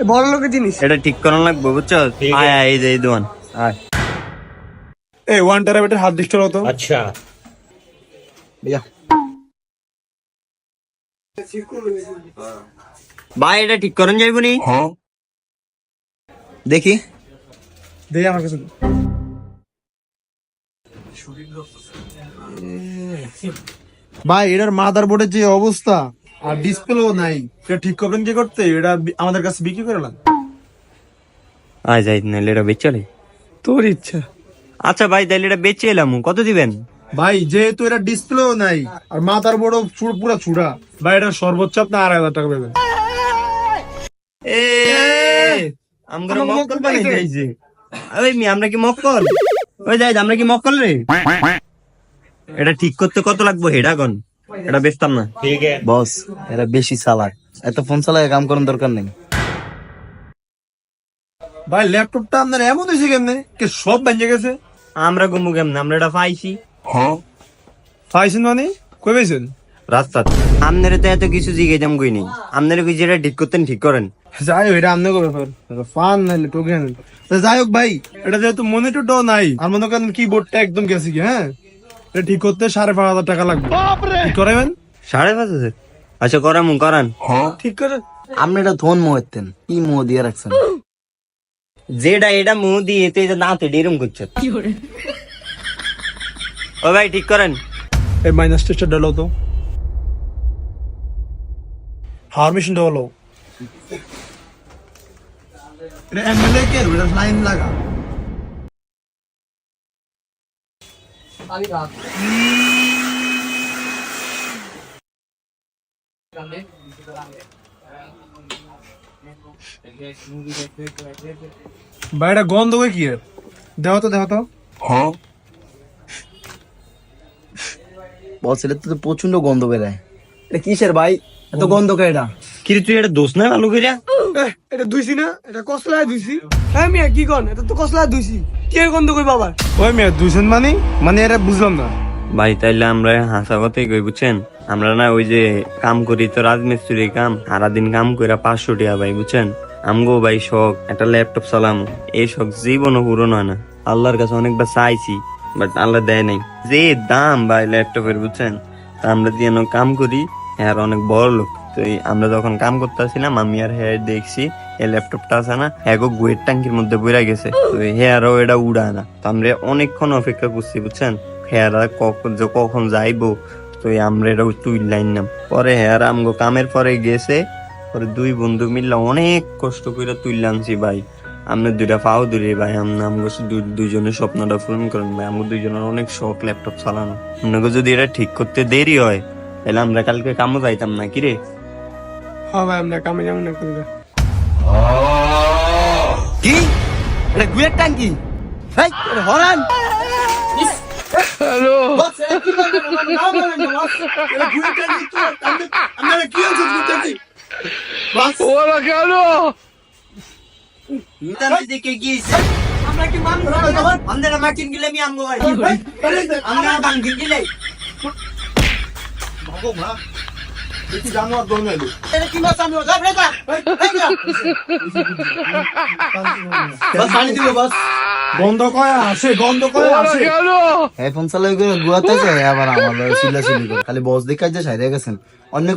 বড় লোকের জিনিস। এটা ঠিক করানো লাগবে বুঝছ? আয় আয় এই যে এই দোকান আয়। এই ওয়ান টেরাবাইটের হার্ড ডিস্ক হতো আচ্ছা। भैया ভাই এটা ঠিক করুন যাইব হ্যাঁ। দেখি। দে আমার কাছে। ভাই এটার মাদার বোর্ডের যে অবস্থা। আর ডিসপ্লেও নাই। এটা ঠিক করবেন কি করতে? এটা আমাদের কাছে বিক্রি করে না আয় যাই নাহলে এটা বেচে চলে তোর ইচ্ছা। আচ্ছা ভাই তাহলে এটা বেচে এলাম। কত দিবেন? ভাই যেহেতু এটা ডিসপ্লেও নাই আর মাদার বোর্ডও পুরো চূড়া ভাই এটা সর্বোচ্চ আপনি আড়াই হাজার টাকা পাবেন এ আমরা মক্কল বানাই যাইছে ওই মি আমরা কি মক্কল? ওই যাই আমরা কি মক্কল রে? এটা ঠিক করতে কত লাগবে হেডা গন এটা বেচতাম না। বস এটা বেশি চালাক। এত ফোন চালায় কাম করার দরকার নেই। ভাই ল্যাপটপটা আপনার এমন হয়েছে কেমনে? কে সব বেঞ্জে গেছে? আমরা গুমু কেমনে? আমরা এটা পাইছি। হ্যাঁ। পাইছেন মানে? কই বেছেন রাস্তা আপনার তো এত কিছু জিগে জিজ্ঞেসাম কই নেই। আপনার কি যেটা ঠিক করতেন ঠিক করেন। যাই হোক এটা আমনের ব্যাপার। ফান নাহলে টোকেন যাই হোক ভাই এটা যেহেতু মনিটরটাও নাই আর মনে করেন কিবোর্ডটা একদম গেছে কি হ্যাঁ? এটা ঠিক করতে সাড়ে পাঁচ হাজার টাকা লাগবে। ঠিক করাবেন? সাড়ে পাঁচ হাজার? আচ্ছা করামু করান। ঠিক করে আপনি এটা থন মোহেতেন কি মোহ দিয়ে রাখছেন। যেটা এটা মুহ দিয়ে যে দাঁতে ডেরম করছে। ও ভাই ঠিক করেন। এই মাইনাস টেস্টটা ডালো তো। হাওয়ার মেশিনটা হলো এটা এমএলএ কে এটা লাইন লাগা। ভাই এটা গন্ধ করে কি এর? দেও তো দেও তো। বস এটা তো প্রচণ্ড গন্ধ বেরায়। এটা কিসের ভাই? এত গন্ধ কে এটা কি রে, তুই এটা দোষ না ভালো করিয়া এটা ধুইছি না এটা কসলায় ধুইছি। হ্যাঁ মিয়া কি কন? এটা তো কসলায় ধুইছি। কে গন্ধ কই বাবা ওই মেয়ে দুইশন মানে? মানে এটা বুঝলাম না। ভাই তাইলে আমরা হাসা কথাই কই বুঝছেন? আমরা না ওই যে কাম করি তো রাজমিস্ত্রি কাম সারাদিন কাম কইরা পাঁচশো টাকা ভাই বুঝছেন? আমগো ভাই শখ একটা ল্যাপটপ চালাম। এই শখ জীবনও পূরণ হয় না। আল্লাহর কাছে অনেকবার চাইছি বাট আল্লাহ দেয় নাই। যে দাম ভাই ল্যাপটপের বুঝছেন? তা আমরা দিয়ে কাম করি আর অনেক বড় লোক। তো আমরা যখন কাম করতেছিলাম, আমি আর হ্যাঁ দেখছি এই ল্যাপটপটা আছে না, এগো গুয়ের ট্যাঙ্কির মধ্যে বইরা গেছে। তো হেয়ারও এটা উড়ায় না। তো আমরা অনেকক্ষণ অপেক্ষা করছি, বুঝছেন? হেয়ারা কখন কখন যাইবো, তো আমরা এটা তুইলাইন নাম। পরে হেয়ার আমগো কামের পরে গেছে, পরে দুই বন্ধু মিললে অনেক কষ্ট করে তুইলে আনছি ভাই। আমরা দুইটা পাও দূরে ভাই আমরা আমগো দুইজনের স্বপ্নটা পূরণ করেন ভাই। আমগো দুইজনের অনেক শখ ল্যাপটপ চালানো। আপনাকে যদি এটা ঠিক করতে দেরি হয়, তাহলে আমরা কালকে কামও যাইতাম না কিরে হ্যাঁ ভাই আমরা কামে যাব না কোনটা কি? এটা গুয়ের ট্যাঙ্কি? হেই, হরান। আমরা কি মানুষ আমরা মাটিন গিলে আমি আমগো ভাই আমরা বাঙ্গি গিলে। এটা কি মাছ আমি ওটা রেখা গন্ধ কয় আসে গন্ধ কয় আসে হেডফোন ফোন চালাই করে গুয়াতে যায়, আবার আমার সিলা সিলি করে খালি বস দেখা যায় সাইডে গেছেন। অন্য